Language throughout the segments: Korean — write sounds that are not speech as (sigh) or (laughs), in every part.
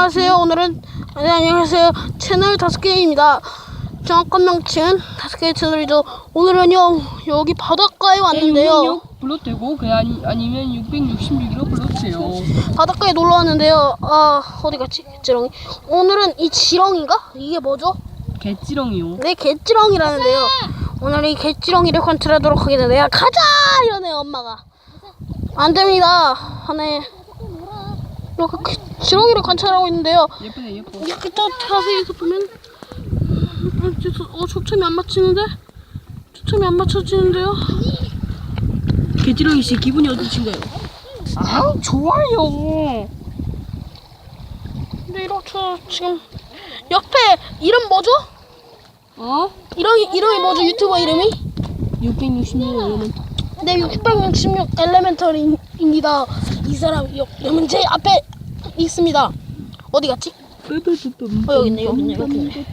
안녕하세요. 오늘은 네, 안녕하세요. 채널 다섯 개입니다. 정확한 명칭은 다섯 개 채널이죠. 오늘은요 여기 바닷가에 왔는데요. 666 불러도 되고 그 아니 아니 면 666으로 불러도 돼요. 바닷가에 놀러 왔는데요. 아 어디 갔지? 지렁이. 오늘은 이 지렁이가 이게 뭐죠? 개찌렁이요. 네 개지렁이라는데요. 오늘 이 개지렁이를 관찰하도록 하겠는데요. 가자 이러네요 엄마가. 안 됩니다. 하네. 이렇게 그 지렁이를 관찰하고 있는데요. 예쁘네 예뻐. 이렇게 또 자세히서 보면 어, 저- 어 초점이 안 맞히는데 초점이 안 맞춰지는데요 개찌렁이 씨 기분이 어떠신가요? 아 좋아요. 근데 이렇게 지금 옆에 이름 뭐죠? 어? 이름이 이름이 뭐죠 유튜버 이름이? 666 이러면 네666 엘레멘터리입니다 이 사람 여- 여러분 제 앞에 있습니다 어디 갔지? 어 여기 있네 여기 있네 여기 있네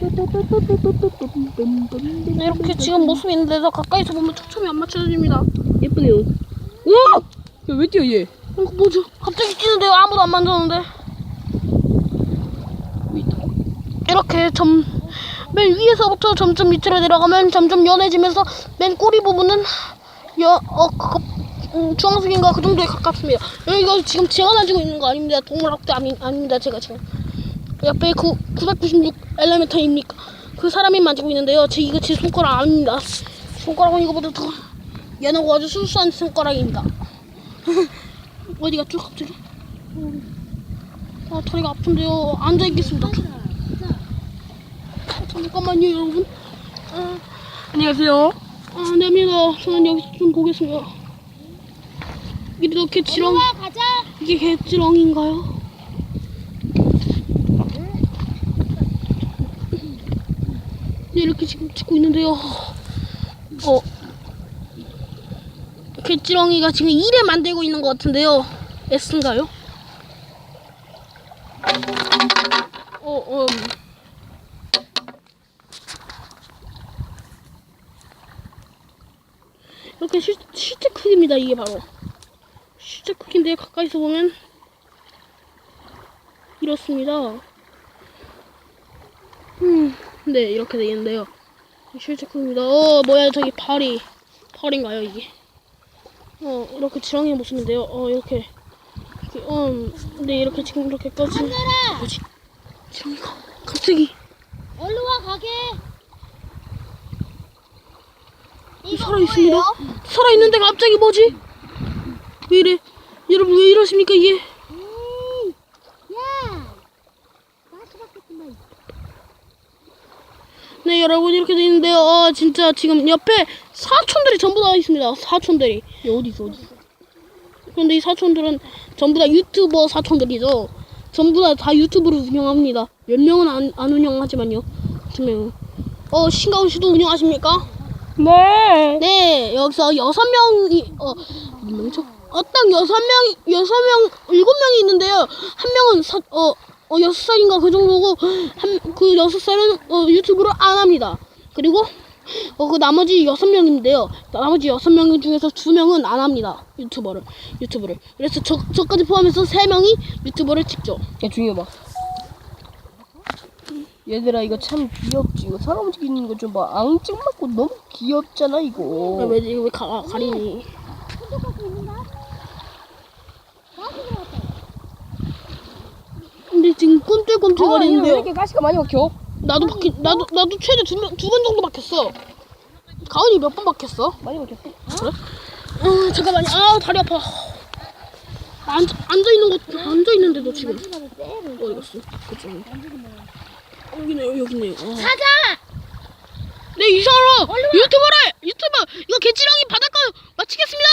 네, 이렇게 지금 모습이 있는데도 가까이서 보면 초점이 안 맞춰집니다 예쁘네요. 와! 왜 뛰어 얘? 어, 뭐죠? 갑자기 뛰는데요 아무도 안 만졌는데? 이렇게 점, 맨 위에서부터 점점 밑으로 내려가면 점점 연해지면서 맨 꼬리 부분은 여, 어, 그거, 음, 주황색인가 그 정도에 가깝습니다. 여기가 지금 제가 만지고 있는 거 아닙니다. 동물학대 아니, 아닙니다. 제가 지금. 옆에 그 996 엘리멘터입니까? 그 사람이 만지고 있는데요. 제 이거 제 손가락 아닙니다. 손가락은 이거보다 더 연하고 아주 순수한 손가락입니다. (laughs) 어디 갔죠 갑자기? 아 다리가 아픈데요. 앉아 있겠습니다. 잠깐만요 여러분 아, 안녕하세요. 아 됩니다 저는 여기서 좀 보겠습니다 이렇게 지렁 가자. 이게 개지렁인가요? 네, 이렇게 지금 찍고 있는데요 어 개지렁이가 지금 일에 만들고 있는 것 같은데요 S인가요? 어, 음. 이렇게 실, 실제 크기입니다 이게 바로 실제 크기인데 가까이서 보면 이렇습니다. 음 네 이렇게 되겠는데요. 실제 크기입니다. 어 뭐야 저기 발이 발인가요 이게? 어 이렇게 지렁이 모습인데요. 어 이렇게 이렇게 어네 이렇게 지금 이렇게 까지. 뭐지? 지렁이가 갑자기. 얼른 와 가게. 살아 있습니다. 살아 있는데 갑자기 뭐지? 왜 이래? 여러분 왜 이러십니까 이게? 야. 네 여러분 이렇게 돼 있는데요. 아 진짜 지금 옆에 사촌들이 전부 다 있습니다. 사촌들이. 얘 어디 있어 어디 있어? 그런데 이 사촌들은 전부 다 유튜버 사촌들이죠. 전부 다 다 유튜브를 운영합니다. 몇 명은 안, 안 운영하지만요. 두 명은. 어 신가훈 씨도 운영하십니까? 네. 네, 여기서 여섯 명이 어, 몇 명이죠? 어, 딱 여섯 명, 여섯 명, 일곱 명이 있는데요. 한 명은 사, 어, 어, 여섯 살인가 그 정도고, 한, 그 여섯 살은 어, 유튜브를 안 합니다. 그리고 어, 그 나머지 여섯 명인데요. 나머지 여섯 명 중에서 두 명은 안 합니다. 유튜버를, 유튜브를. 그래서 저, 저까지 포함해서 세 명이 유튜버를 찍죠. 야 조용히 봐. 얘들아 이거 참 귀엽지. 이거 사람 움직이는 거 좀 봐. 앙증맞고 너무 귀엽잖아 이거. 왜, 왜, 왜 가, 가리니? 손톱 갖고 있는가? 나한테 들어왔다. 근데 지금 꿈틀꿈틀거리는데요. 어, 왜 이렇게 가시가 많이 막혀? 나도 바퀴 나도 나도 최대 두번 정도 바뀌었어. 가은이 몇 번 바뀌었어? 많이 막혔어. 그래? 아 잠깐만요. 아 다리 아파. 앉 앉아 있는 거 앉아 있는데도 지금. 어디 갔어? 그쪽에. 여기네요 여기네요. 아. 가자. 네 이상으로 유튜버를 유튜브 이거 개찌렁이 바닷가 마치겠습니다.